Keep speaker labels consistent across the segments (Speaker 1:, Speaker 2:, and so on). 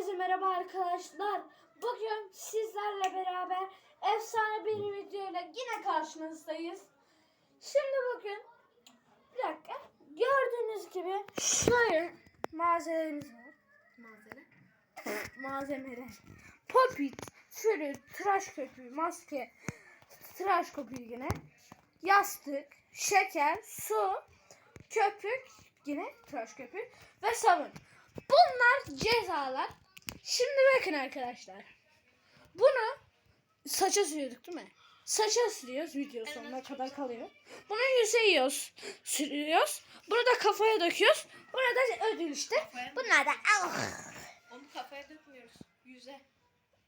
Speaker 1: Herkese merhaba arkadaşlar. Bugün sizlerle beraber efsane bir videoyla yine karşınızdayız. Şimdi bugün bir dakika gördüğünüz gibi şöyle malzemelerimiz var.
Speaker 2: Malzeme.
Speaker 1: Malzemeler. Popit, fürü, tıraş köpüğü, maske, tıraş köpüğü yine, yastık, şeker, su, köpük, yine tıraş köpüğü ve sabun. Bunlar cezalar. Şimdi bakın arkadaşlar. Bunu saça sürüyorduk değil mi? Saça sürüyoruz video
Speaker 2: Evet,
Speaker 1: sonuna
Speaker 2: çok
Speaker 1: kadar kalıyor. Bunu yüze yiyoruz, sürüyoruz. Bunu da kafaya döküyoruz. Burada ödül işte.
Speaker 2: Kafaya?
Speaker 1: Bunlar da ah.
Speaker 2: Onu kafaya dökmüyoruz. Yüze.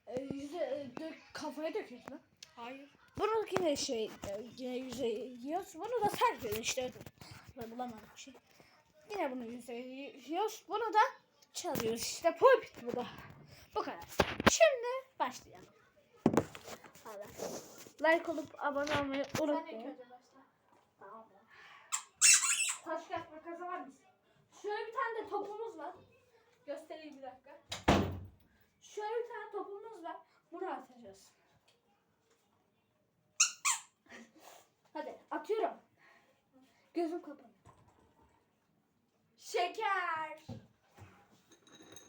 Speaker 1: E, yüze e, dök, kafaya döküyoruz lan.
Speaker 2: Hayır.
Speaker 1: Bunu yine şey e, yine yüze yiyoruz. Bunu da serpiyoruz işte. Ben bulamadım bir şey. Yine bunu yüze yiyoruz. Bunu da çalıyoruz işte. Pulpit bu da. Bu kadar. Şimdi başlayalım. Hadi. Like olup abone olmayı unutmayın. Tamam. Taş kağıt makas var mısın? Şöyle bir tane de topumuz var. Göstereyim bir dakika. Şöyle bir tane topumuz var. Bunu atacağız. Hadi atıyorum. Gözüm kapalı.
Speaker 2: Şeker.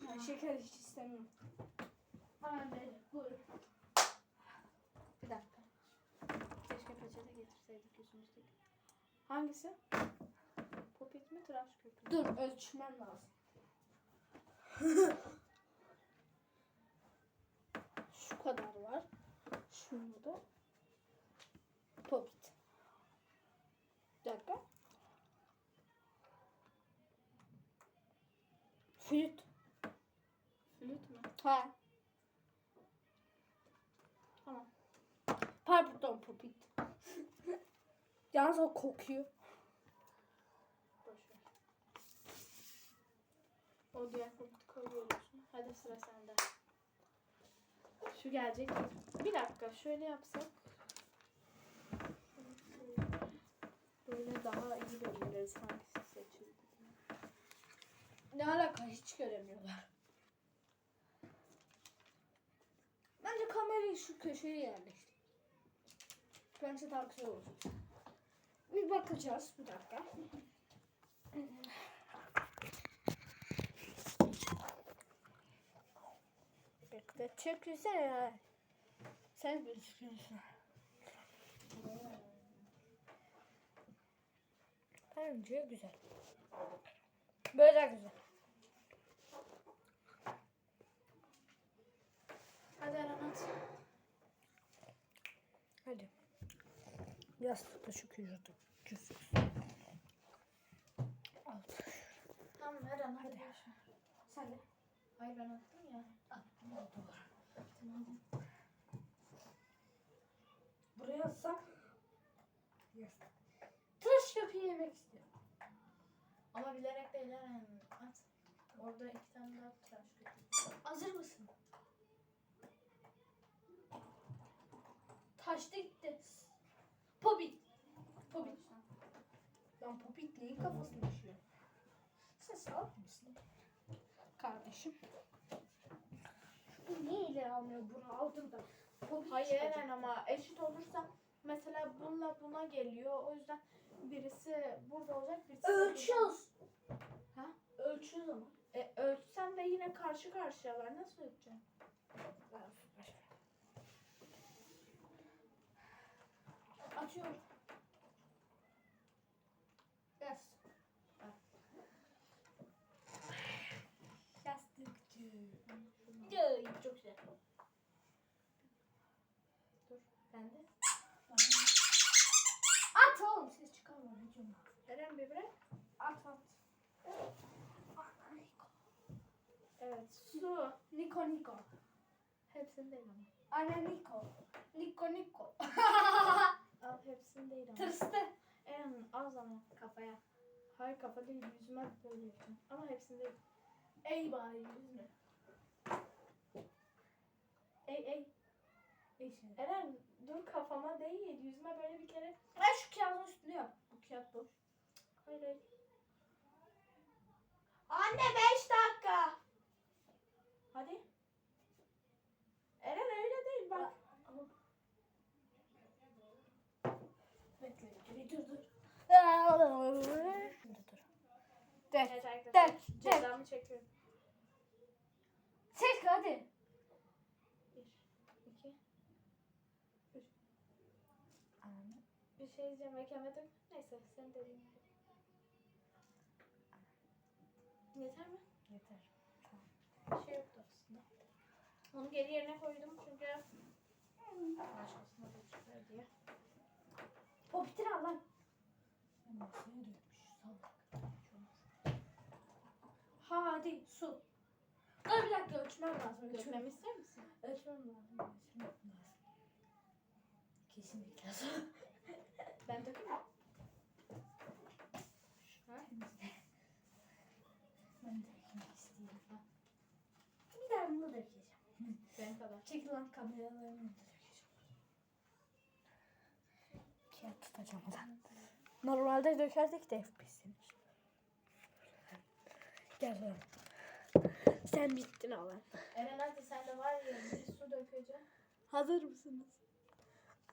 Speaker 1: Yani şeker hiç istemiyorum. Hemen verin. Buyurun. Bir dakika.
Speaker 2: Keşke peçete getirseydik yüzümüzdeki.
Speaker 1: Hangisi?
Speaker 2: Popit mi tıraş köpüğü?
Speaker 1: Dur ölçmem lazım. Şu kadar var. Şunu da. Popit. Bir dakika. Flüt.
Speaker 2: Flüt mü?
Speaker 1: Ha. Tamam. Pardon popit. Yalnız o kokuyor.
Speaker 2: Boş ver. O diğer popit koyuyorsun. Hadi sıra sende. Şu gelecek. Bir dakika şöyle yapsak. Böyle daha iyi belirleriz hangisi seçildi.
Speaker 1: Ne alaka hiç göremiyorlar. Bence kamerayı şu köşeye yerleştir. Bence daha güzel olacak. Bir bakacağız bir dakika. Bekle çok güzel. Sen gözüküyorsun. Bence güzel. Böyle güzel.
Speaker 2: Hadi Eren at.
Speaker 1: Hadi. Yastıkta şu küçüldü. Küçük. Alt.
Speaker 2: Tamam Eren hadi.
Speaker 1: Hadi.
Speaker 2: ver.
Speaker 1: Sen de.
Speaker 2: Hayır ben attım ya.
Speaker 1: Attım oldu.
Speaker 2: Tamam.
Speaker 1: Buraya atsam. Yastık. Tıraş köpüğü yemek istiyorum.
Speaker 2: Ama bilerek değil Eren at. Orada iki tane daha tıraş köpüğü.
Speaker 1: Hazır mısın? Taşta gitti. Popit. Popit. Ben Popit neyin kafasını düşüyor? Sen salak mısın? Kardeşim. Bu niye ileri almıyor bunu aldım da. Popit
Speaker 2: Hayır. Eren ama eşit olursa mesela bununla buna geliyor. O yüzden birisi burada olacak birisi.
Speaker 1: Ölçüyoruz.
Speaker 2: Ha?
Speaker 1: Ölçüyoruz ama.
Speaker 2: E, ölçsen de yine karşı karşıyalar. Nasıl ölçeceksin?
Speaker 1: Atıyorum. Yaz. Yastıkçı. Yay, çok güzel.
Speaker 2: Dur. Ben de.
Speaker 1: At oğlum ses çıkarma hücum.
Speaker 2: Eren bir bırak.
Speaker 1: At at.
Speaker 2: Evet. Su.
Speaker 1: Niko Niko.
Speaker 2: Hepsini değil ama.
Speaker 1: Anne Niko. Niko Niko.
Speaker 2: Al hepsini değil ama.
Speaker 1: Tırstı.
Speaker 2: Eren az ama kafaya. Hayır kafa değil yüzüme böyle yapın. Ama hepsini değil.
Speaker 1: Ey bari yüzme.
Speaker 2: Ey ey.
Speaker 1: Ey şimdi.
Speaker 2: Eren dur kafama değil. Yüzüme böyle bir kere.
Speaker 1: Ay şu kağıdın üstüne yap.
Speaker 2: Bu kağıt boş. Hayır hayır. Anne 5 dakika. Hadi. Eren öyle değil bak.
Speaker 1: Bekle. Dur dur. Dur dur. Dök.
Speaker 2: Evet arkadaşlar.
Speaker 1: Dök. Dök.
Speaker 2: Cezamı çekiyorum.
Speaker 1: Çek hadi.
Speaker 2: İki. Bir şey diyeceğim ekemedim. Neyse sen dediğin Yeter mi?
Speaker 1: Yeter.
Speaker 2: Bir şey yoktu aslında. Onu geri yerine koydum çünkü başkasına da çıkar diye.
Speaker 1: Popitini al lan. Masaya dökmüş. Salak. Hadi su. Dur bir dakika ölçmem lazım. Ölçmem,
Speaker 2: ister misin?
Speaker 1: ölçmem lazım. Ölçmem lazım. Kesinlikle su.
Speaker 2: Ben dökeyim mi? Ha?
Speaker 1: Ben dökmek istiyorum. Bir daha bunu dökeceğim.
Speaker 2: Kadar.
Speaker 1: Çekil lan kameralarını. Kağıt tutacağım lan. Normalde dökerdik de FPS'in. Gel lan. Sen bittin alan.
Speaker 2: Eren hadi sen de var ya bir su dökeceğim.
Speaker 1: Hazır mısınız?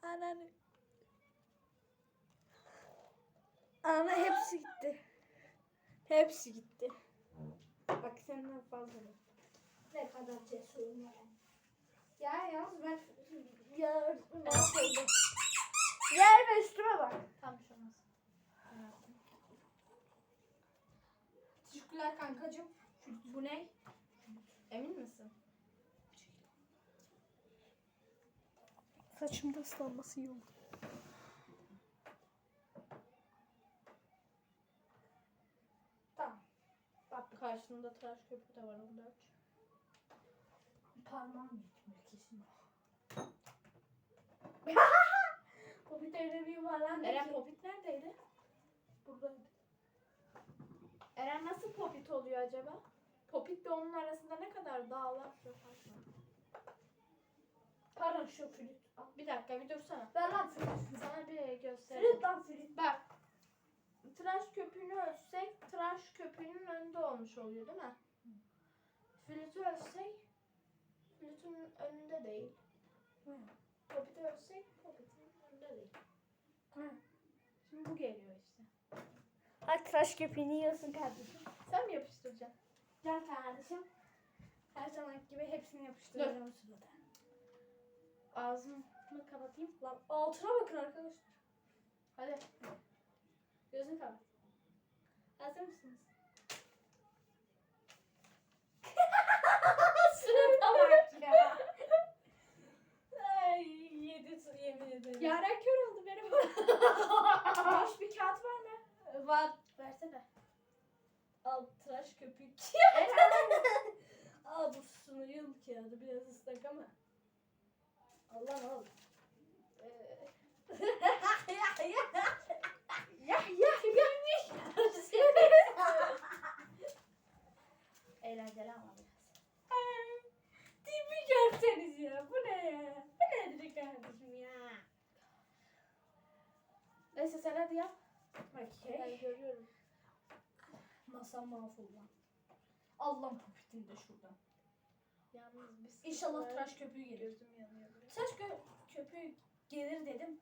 Speaker 1: Ananı. Ana hepsi gitti. Hepsi gitti. Bak senden fazla. Ne kadar cesurum var. Ya yalnız ben ya ben söyledim. Yer ve üstüme bak.
Speaker 2: Tam bir şey olmaz.
Speaker 1: Teşekkürler kankacığım.
Speaker 2: Bu ne? Emin misin?
Speaker 1: Saçımda ıslanması iyi oldu. Tamam.
Speaker 2: Bak karşında tıraş köpüğü de var onu da aç.
Speaker 1: Parmağım yetmiyor kesin. Bu bir lan.
Speaker 2: Eren popit neredeydi?
Speaker 1: buradaydı.
Speaker 2: Eren nasıl popit oluyor acaba? Popit de onun arasında ne kadar dağlar.
Speaker 1: Pardon şu flüt.
Speaker 2: Bir dakika bir dursana.
Speaker 1: Ver lan flüt.
Speaker 2: Sana bir göstereyim.
Speaker 1: Flüt lan flüt.
Speaker 2: Bak. Tıraş köpüğünü ölçsek tıraş köpüğünün önünde olmuş oluyor değil mi? Flütü ölçsek flütün önünde değil.
Speaker 1: Hı.
Speaker 2: Popiti ölçsek popitin önünde değil.
Speaker 1: Hı.
Speaker 2: Şimdi bu geliyor işte.
Speaker 1: Hadi tıraş köpüğünü yiyorsun kardeşim.
Speaker 2: Sen mi yapıştıracaksın?
Speaker 1: Gel kardeşim. Her zaman gibi hepsini yapıştıracağım sırada.
Speaker 2: Ağzımı kapatayım.
Speaker 1: Lan altına bakın arkadaşlar.
Speaker 2: Hadi. Gözünü kapat. Hazır mısınız?
Speaker 1: Sırada bak ya. Ay yedi su yemin ederim.
Speaker 2: Yaren kör oldu benim. Boş bir kağıt var mı?
Speaker 1: Var.
Speaker 2: Versene.
Speaker 1: Al tıraş köpük.
Speaker 2: Eren.
Speaker 1: al bu sunu yıl kağıdı biraz ıslak ama. Allah al. Ee,
Speaker 2: ya ya kimmiş? Eğlenceli ama biraz.
Speaker 1: Tipi görseniz ya. Bu ne ya? Bu nedir kardeşim ya?
Speaker 2: Neyse sen hadi yap. Ben
Speaker 1: Okey.
Speaker 2: görüyorum.
Speaker 1: Masam mahvoldu. Allah'ım popitini de şuradan.
Speaker 2: Yalnız biz.
Speaker 1: İnşallah tıraş köpüğü gelir.
Speaker 2: Gözüm yanıyor. biraz.
Speaker 1: Tıraş kö köpüğü gelir dedim.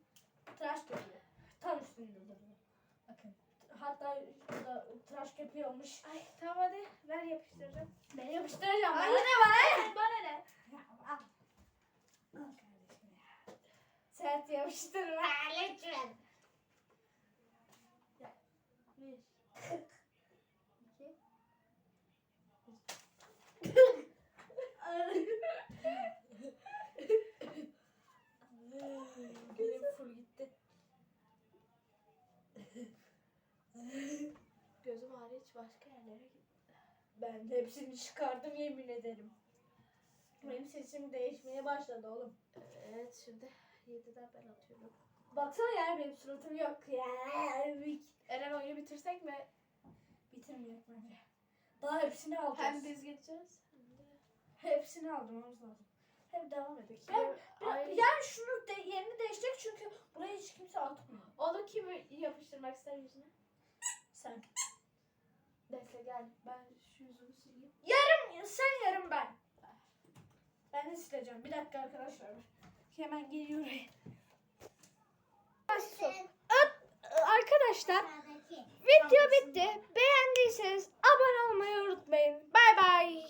Speaker 1: Tıraş köpüğü. Tam üstünde duruyor. Bakın. Hatta şurada tıraş köpüğü olmuş.
Speaker 2: Ay tamam hadi ver yapıştıracağım.
Speaker 1: Ben yapıştıracağım.
Speaker 2: Ay.
Speaker 1: Bana ne bana?
Speaker 2: Bana ne?
Speaker 1: Ya, al. Al kardeşim ya. Sert yapıştırma lütfen.
Speaker 2: Bir. İki.
Speaker 1: Benim full gitti.
Speaker 2: Gözüm hariç başka yerlere gitti.
Speaker 1: Ben hepsini çıkardım yemin ederim. Benim sesim değişmeye başladı oğlum.
Speaker 2: Evet şimdi 7'den ben atıyorum.
Speaker 1: Baksana yani benim suratım yok ya.
Speaker 2: Eren oyunu bitirsek mi?
Speaker 1: Bitirmeyecek bence. Daha hepsini alacağız.
Speaker 2: Hem biz geçeceğiz hem de...
Speaker 1: Hepsini aldırmamız lazım. Hep devam edelim.
Speaker 2: Ya,
Speaker 1: Ya,
Speaker 2: ay-
Speaker 1: yani şunu de, yerini değişecek çünkü buraya hiç kimse atmıyor.
Speaker 2: Onu kim yapıştırmak ister yüzüne?
Speaker 1: Sen
Speaker 2: gel ben şu yüzümü sileyim.
Speaker 1: Yarım sen yarım ben.
Speaker 2: Ben de sileceğim. Bir dakika arkadaşlar. Hemen geliyor.
Speaker 1: Arkadaşlar video bitti. Beğendiyseniz abone olmayı unutmayın. Bay bay.